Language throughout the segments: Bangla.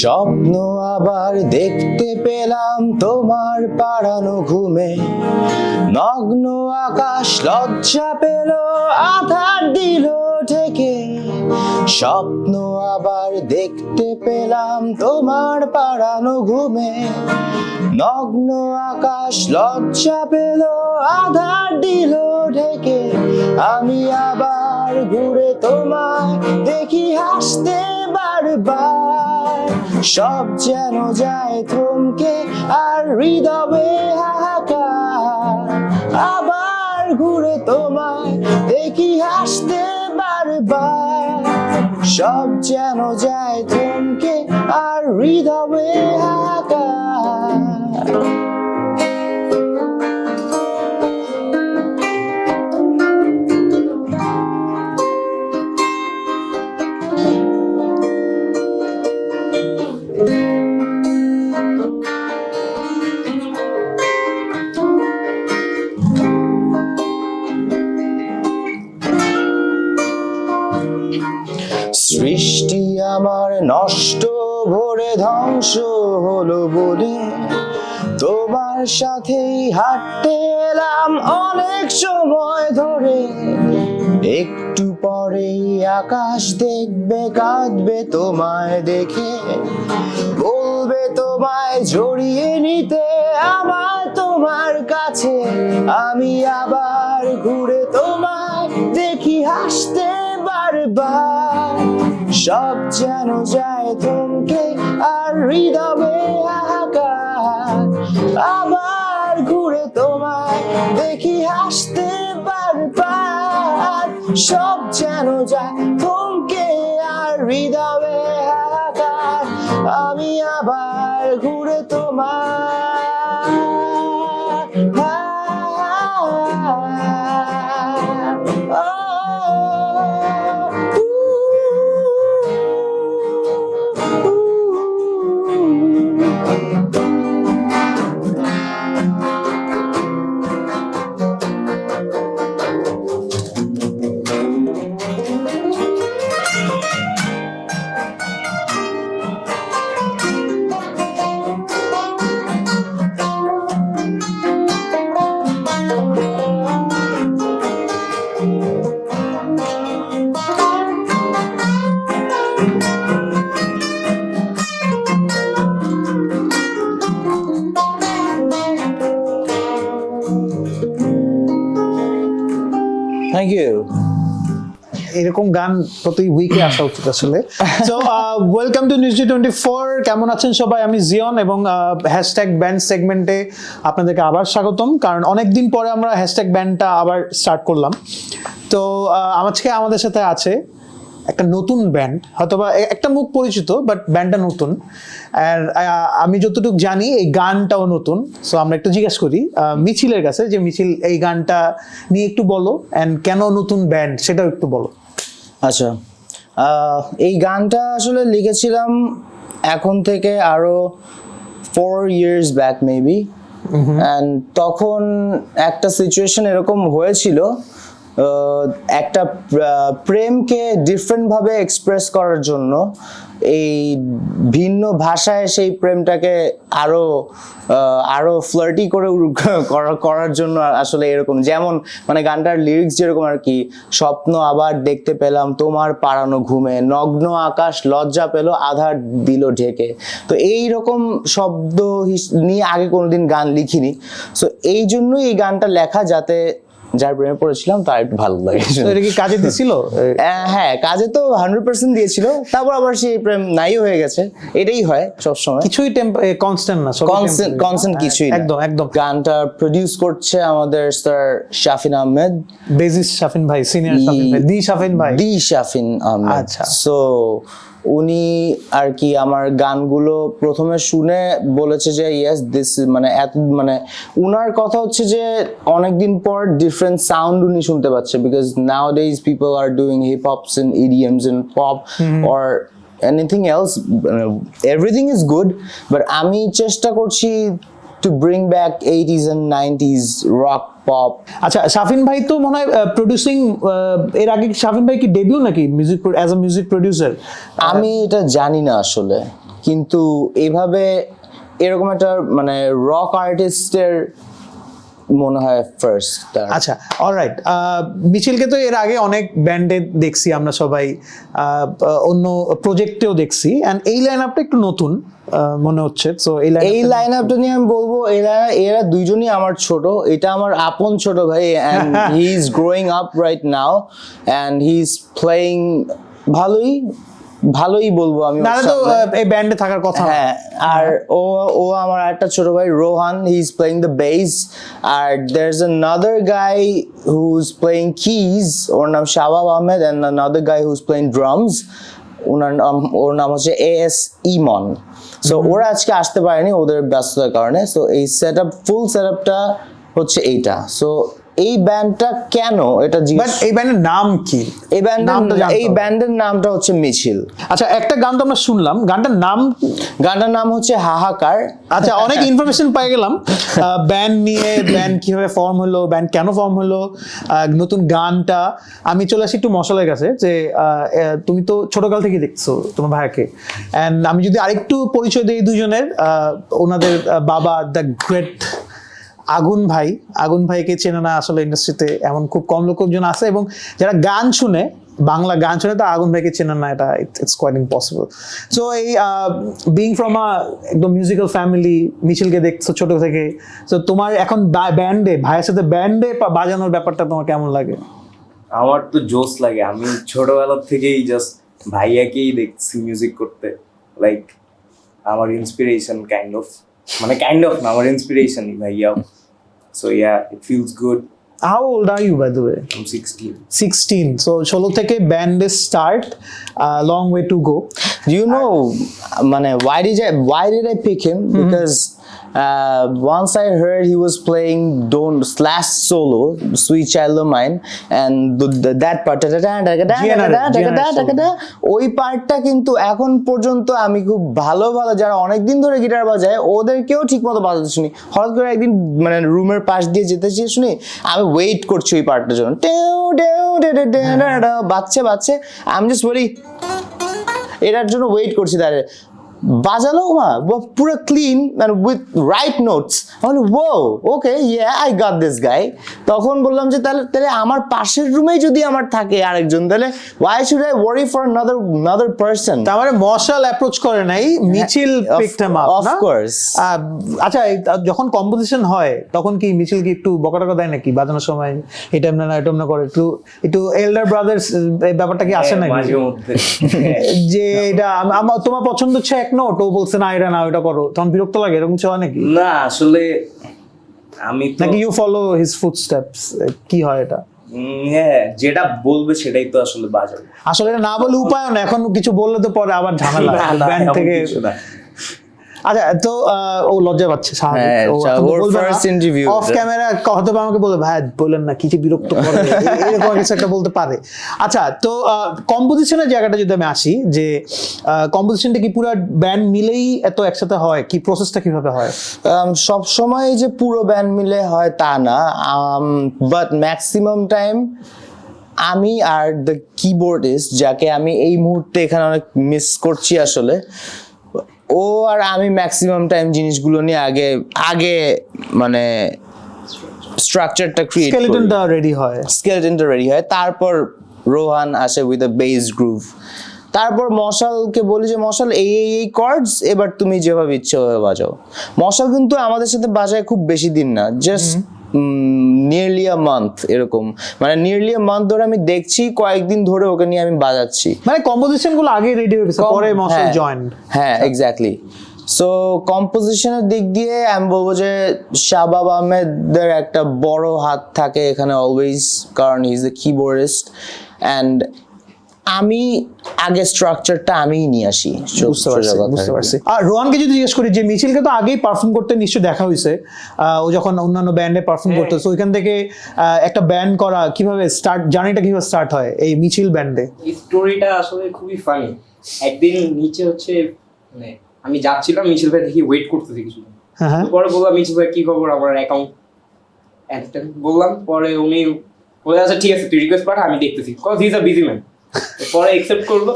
স্বপ্ন আবার দেখতে পেলাম তোমার পাড়ানো ঘুমে। নগ্ন আকাশ লজ্জা পেল আধার দিল ঢেকে। স্বপ্ন আবার দেখতে পেলাম তোমার পাড়ানো ঘুমে। নগ্ন আকাশ লজ্জা পেল, আধার দিল ঢেকে। আমি আবার ঘুরে তোমায় দেখি হাসতে বারবার। সব যেন যায় থমকে আর হৃদয়ে হাহাকার। আবার ঘুরে তোমায় দেখি হাসতে বারবার। সব যেন যায় থমকে আর হৃদয়ে হাহাকার সৃষ্টি আমার নষ্ট, ভরে ধ্বংস হলো বলে। তোমার সাথেই হাঁটতে এলাম অনেক সময় ধরে। একটু পরেই আকাশ দেখবে, কাঁদবে তোমায় দেখে। বলবে তোমায় জড়িয়ে নিতে আমার তোমার কাছে। আমি আবার ঘুরে তোমায় দেখি হাসতে বারবার। সব যেন যায় থমকে আর হৃদয়ে আবার ঘুরে তোমায় দেখি হাসতে বারবার সব যেন যায় থমকে আর হৃদয়ে আমি আবার ঘুরে তোমার এরকম গান প্রতি উইকে আসা উচিত আসলে। So welcome to news twenty four কেমন আছেন সবাই? আমি জিয়ন এবং হ্যাশট্যাগ ব্যান্ড সেগমেন্টে আপনাদেরকে আবার স্বাগতম। কারণ অনেক দিন পরে আমরা হ্যাশট্যাগ ব্যান্ডটা আবার স্টার্ট করলাম। তো আহ, আজকে আমাদের সাথে আছে একটা নতুন ব্যান্ড হয়তোবা একটা মুখ পরিচিত বাট ব্যান্ডটা নতুন। আর আমি যতটুকু জানি এই গানটাও নতুন। সো আমরা একটু জিজ্ঞেস করি মিছিলের কাছে যে মিছিল এই গানটা নিয়ে একটু বলো। অ্যান্ড কেন নতুন ব্যান্ড সেটাও একটু বলো। আচ্ছা। এই গানটা আসলে লিখেছিলাম এখন থেকে আরও ফোর ইয়ার্স ব্যাক মেবি তখন একটা সিচুয়েশন এরকম হয়েছিল একটা প্রেমকে ডিফারেন্ট ভাবে এক্সপ্রেস করার জন্য এই ভিন্ন ভাষায় সেই প্রেমটাকে আরও আহ, আরও ফ্লার্টি করে করার জন্য আসলে এরকম। যেমন মানে গানটার লিরিক্স যেরকম আর কি স্বপ্ন আবার দেখতে পেলাম তোমার পাড়ানো ঘুমে নগ্ন আকাশ লজ্জা পেল আধার দিল ঢেকে। তো এই রকম শব্দ নিয়ে আগে কোনোদিন গান লিখিনি। সো এই জন্যই এই গানটা লেখা যাতে যার প্রেমে পড়েছিলাম তার একটু ভালো লাগে। এটা কি কাজে দিছিল? হ্যাঁ কাজে তো হান্ড্রেড পার্সেন্ট দিয়েছিল। তারপর আবার সেই প্রেম নাই হয়ে গেছে। এটাই হয় সবসময়। কিছুই কনস্ট্যান্ট না কনসেন্ট কিছুই একদম একদম। গানটা প্রডিউস করছে আমাদের স্যার শাফিন আহমেদ। বেজিস শাফিন ভাই সিনিয়র শাফিন ভাই দি শাফিন ভাই। দি শাফিন আহমেদ। আচ্ছা। সো উনি আর কি আমার গানগুলো প্রথমে শুনে বলেছে যে ইয়েস দিস মানে এত মানে উনার কথা হচ্ছে যে অনেকদিন পর ডিফারেন্ট সাউন্ড উনি শুনতে পাচ্ছে because nowadays people are doing hip hops and EDMs and pop or anything else everything is good but আমি চেষ্টা করছি to bring back eighties and nineties rock pop আচ্ছা শাফিন ভাই তো মনে হয় প্রডিউসিং এর আগে শাফিন ভাই কি ডেবিউ নাকি music as a music producer আমি এটা জানি না আসলে কিন্তু এভাবে এরকম একটা মানে রক আর্টিস্টের মনে হয় ফার্স্ট আচ্ছা অলরাইট মিছিলকে তো এর আগে অনেক ব্যান্ডে দেখছি আমরা সবাই অন্য প্রজেক্টেও দেখছি অ্যান্ড এই লাইন আপটা একটু নতুন। মনে হচ্ছে। সো এই লাইন এই লাইন আপটা নিয়ে আমি বলব এরা এরা দুইজনই আমার ছোট। এটা আমার আপন ছোট ভাই and he is growing up right now and he is playing ভালোই ভালোই বলব আমি নাহলে তো এই ব্যান্ডে থাকার কথা হ্যাঁ আর ও ও আমার একটা ছোট ভাই Rohan he is playing the bass R there is another guy who's playing keys ওর নাম Shabab Ahmed and another guy who's playing drums ওনার নাম ওর নাম হচ্ছে এ এস ইমন সো ওরা আজকে আসতে পারেনি ওদের ব্যস্ততার কারণে। সো এই সেট ফুল সেট হচ্ছে এইটা। সো এই ব্যান্ডটা কেন? এটা বাট জিজ্ঞেস এই ব্যান্ডের নাম কি? এই ব্যান্ডের এই ব্যান্ডের নামটা হচ্ছে মিছিল। আচ্ছা একটা গান তো আমরা শুনলাম। গানটার নাম? গানটার নাম হচ্ছে হাহাকার। আচ্ছা অনেক ইনফরমেশন পাই গেলাম। ব্যান্ড নিয়ে ব্যান্ড কীভাবে ফর্ম হলো ব্যান্ড কেন ফর্ম হলো নতুন গানটা। আমি চলে আসি একটু মশলার কাছে যে তুমি তো ছোটকাল থেকে দেখছ তোমার ভাইকে অ্যান্ড আমি যদি আরেকটু পরিচয় দিই দুজনের আহ, ওনাদের বাবা দ্য গ্রেট আগুন ভাই, আগুন ভাইকে চেনে না আসলে ইন্ডাস্ট্রিতে এমন খুব কম লোকজন আছে এবং যারা গান শুনে, বাংলা গান শুনে, তো আগুন ভাইকে চেনে না, এটা ইটস কোয়াইট ইম্পসিবল সো এই বিং ফ্রম আ একদম মিউজিক্যাল ফ্যামিলি মিছিলকে দেখছ ছোট থেকে তো তোমার এখন ব্যান্ডে ভাইয়ের সাথে ব্যান্ডে বাজানোর ব্যাপারটা তোমার কেমন লাগে? আমার তো জোস লাগে, আমি ছোটবেলা থেকেই জাস্ট ভাইয়াকেই দেখছি মিউজিক করতে লাইক আমার ইন্সপিরেশন কাইন্ড অফ মানে কাইন্ড অফ না, আমার ইন্সপিরেশনই ভাইয়াও। So yeah, it feels good. How old are you, by the way? I'm 16. 16. So, Sholo theke band is start. Uh, long way to go. Do you know, Mane, why did I why did I pick him? Mm -hmm. Because uh, once I heard he was playing Don't Slash solo, Sweet Child of Mine, and the, the, that part. ওই পার্টটা কিন্তু এখন পর্যন্ত আমি খুব ভালো ভালো যারা অনেকদিন ধরে গিটার বাজায় ওদেরকেও ঠিক মতো বাজাতে শুনি হঠাৎ করে একদিন মানে রুমের পাশ দিয়ে যেতে চেয়ে শুনি আমি ওয়েট করছি ওই পার্টটার জন্য বাজছে বাজছে আমি জাস্ট বলি এটার জন্য ওয়েট করছি তারে বাজালো মা পুরো ক্লিন মানে উইথ রাইট নোটস আমি ও okay yeah I got this guy তখন বললাম যে তাহলে তাহলে আমার পাশের রুমেই যদি আমার থাকে আরেকজন তাহলে why should I worry for another another person? তার মানে মশাল অ্যাপ্রোচ করে নাই মিছিল হ্যাঁ, of- picked him up of course. আচ্ছা যখন কম্পোজিশন হয় তখন কি মিছিল কি একটু বকা টকা দেয় নাকি? বাজানোর সময় এটা এমন না এটা এমন না করে একটু একটু এল্ডার ব্রাদার্স এই ব্যাপারটা কি আসে নাকি? হ্যাঁ, মাঝে মধ্যে যে এটা আমার তোমার পছন্দ হচ্ছে এক নোট ও বলছে না এটা না ওটা করো। তখন বিরক্ত লাগে এরকম হয় নাকি? না আসলে আমি তো নাকি ইউ ফলো হিজ ফুটস্টেপস কি হয় এটা? হ্যাঁ যেটা বলবে সেটাই তো আসলে বাজাবে আসলে এটা না বলে উপায় না এখন কিছু বললে তো পরে আবার ঝামেলা। ব্যান্ড থেকে। আচ্ছা তো ও লজ্জা পাচ্ছে interview অফ ক্যামেরা হয়তো আমাকে বলে ভাই বলেন না কিছু বিরক্ত করে। এরকম কিছু একটা বলতে পারে। আচ্ছা তো কম্পোজিশনের জায়গাটা যদি আমি আসি যে কম্পোজিশনটা কি পুরো ব্যান্ড মিলেই এত একসাথে হয়? কি প্রসেসটা কীভাবে হয়? সব সময় যে পুরো ব্যান্ড মিলে হয় তা না। বাট ম্যাক্সিমাম টাইম আমি আর দ্য কিবোর্ডিস্ট যাকে আমি এই মুহূর্তে এখানে অনেক মিস করছি আসলে ও আর আমি ম্যাক্সিমাম টাইম জিনিসগুলো নিয়ে আগে আগে মানে স্ট্রাকচারটা ক্রিয়েট করি। স্কেলেটনটা রেডি হয়। স্কেলটনটা রেডি হয়। তারপর রোহান আসে উইথ আ বেস গ্রুভ তারপর মশালকে বলি যে মশাল এই এই এই কর্ডস এবার তুমি যেভাবে ইচ্ছে ভাবে বাজাও। মশাল কিন্তু আমাদের সাথে বাজায় খুব বেশি দিন না। জাস্ট নিয়ারলি আ মান্থ এরকম। মানে নিয়ারলি আ মান্থ ধরে আমি দেখছি কয়েকদিন ধরে ওকে নিয়ে আমি বাজাচ্ছি। মানে কম্পোজিশনগুলো আগে রেডি হয়ে গেছে পরে হ্যাঁ, জয়েন হ্যাঁ এক্স্যাক্টলি সো কম্পোজিশনের দিক দিয়ে আমি বলব যে শাবাব আহমেদের একটা বড় হাত থাকে এখানে অলওয়েজ কারণ ইজ দ্য কিবোর্ডিস্ট অ্যান্ড আমি আগে স্ট্রাকচারটা আমিই নিয়ে আসি। বুঝতে পারছি বুঝতে পারছি। আর রোহানকে যদি জিজ্ঞেস করি যে মিছিলকে তো আগেই পারফর্ম করতে নিশ্চয়ই দেখা হয়েছে আহ, ও যখন অন্যান্য ব্যান্ডে পারফর্ম করতো তো ওইখান থেকে একটা ব্যান্ড করা কীভাবে স্টার্ট জার্নিটা কীভাবে স্টার্ট হয় এই মিছিল ব্যান্ডে এই স্টোরিটা আসলে খুবই ফানি একদিন নিচে হচ্ছে মানে আমি যাচ্ছিলাম মিছিল ভাই দেখি ওয়েট করতেছি কিছু। হ্যাঁ হ্যাঁ। পরে বললাম মিছিল ভাই কি খবর? আমার অ্যাকাউন্ট বললাম। পরে উনি বলে আচ্ছা ঠিক আছে তুই রিকোয়েস্ট পাঠা আমি দেখতেছি। Cause is a busy man পরে একসেপ্ট করল।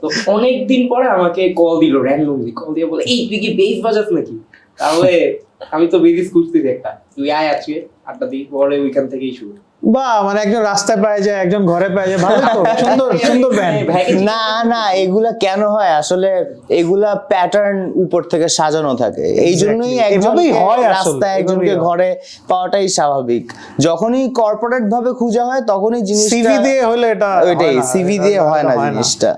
তো অনেক দিন পরে আমাকে কল দিল র্যান্ডমলি কল দিয়ে বলে, এই, তুই কি বেস বাজাস নাকি? তাহলে আমি তো বেরিস খুঁজতেছি একটা। তুই আয় আজকে, আড্ডা দিই, পরে ওইখান থেকেই শুরু। বা মানে একজন রাস্তায় পায় যায় একজন ঘরে পায় যায় ভালো তো সুন্দর সুন্দর ব্যান্ড না না এগুলা কেন হয়? আসলে এগুলা প্যাটার্ন উপর থেকে সাজানো থাকে। এই জন্যই একজনই হয় আসলে, রাস্তায় একজনকে ঘরে পাওয়াটাই স্বাভাবিক। যখনই কর্পোরেট ভাবে খুঁজা হয় তখনই জিনিস সিভি দিয়ে হলে এটা ওইটাই সিভি দিয়ে হয় না। জিনিসটা।